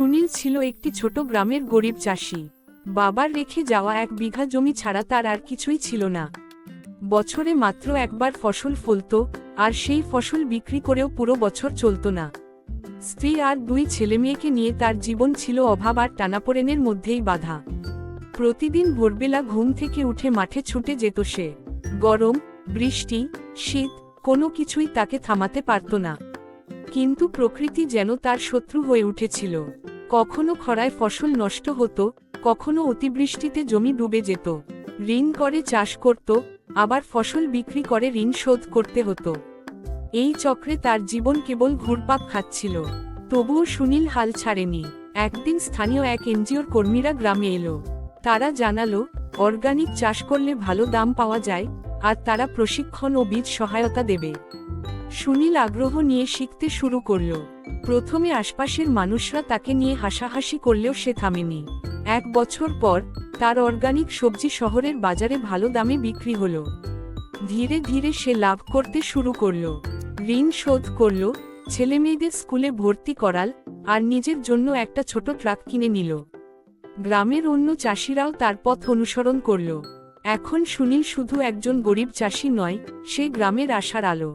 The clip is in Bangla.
সুনীল ছিল একটি ছোট গ্রামের গরিব চাষি। বাবার রেখে যাওয়া এক বিঘা জমি ছাড়া তার আর কিছুই ছিল না। বছরে মাত্র একবার ফসল ফলত, আর সেই ফসল বিক্রি করেও পুরো বছর চলত না। স্ত্রী আর দুই ছেলেমেয়েকে নিয়ে তার জীবন ছিল অভাব আর টানাপোড়েনের মধ্যেই বাধা। প্রতিদিন ভোরবেলা ঘুম থেকে উঠে মাঠে ছুটে যেত সে। গরম, বৃষ্টি, শীত, কোনো কিছুই তাকে থামাতে পারত না। কিন্তু প্রকৃতি যেন তার শত্রু হয়ে উঠেছিল। কখনো খরায় ফসল নষ্ট হতো, কখনো অতিবৃষ্টিতে জমি ডুবে যেত। ঋণ করে চাষ করত, আবার ফসল বিক্রি করে ঋণ শোধ করতে হতো। এই চক্রে তার জীবন কেবল ঘুরপাক খাচ্ছিল। তবুও সুনীল হাল ছাড়েনি। একদিন স্থানীয় এক এনজিওর কর্মীরা গ্রামে এলো। তারা জানালো, অর্গানিক চাষ করলে ভালো দাম পাওয়া যায়, আর তারা প্রশিক্ষণ ও বীজ সহায়তা দেবে। সুনীল আগ্রহ নিয়ে শিখতে শুরু করল। প্রথমে আশপাশের মানুষরা তাকে নিয়ে হাসাহাসি করলেও সে থামেনি। এক বছর পর, তার অর্গানিক সবজি শহরের বাজারে ভালো দামে বিক্রি হল। ধীরে ধীরে সে লাভ করতে শুরু করল। ঋণ শোধ করল, ছেলেমেয়েদের স্কুলে ভর্তি করাল, আর নিজের জন্য একটা ছোট ট্রাক কিনে নিল। গ্রামের অন্য চাষিরাও তার পথ অনুসরণ করল। এখন সুনীল শুধু একজন গরিব চাষি নয়, সে গ্রামের আশার আলো।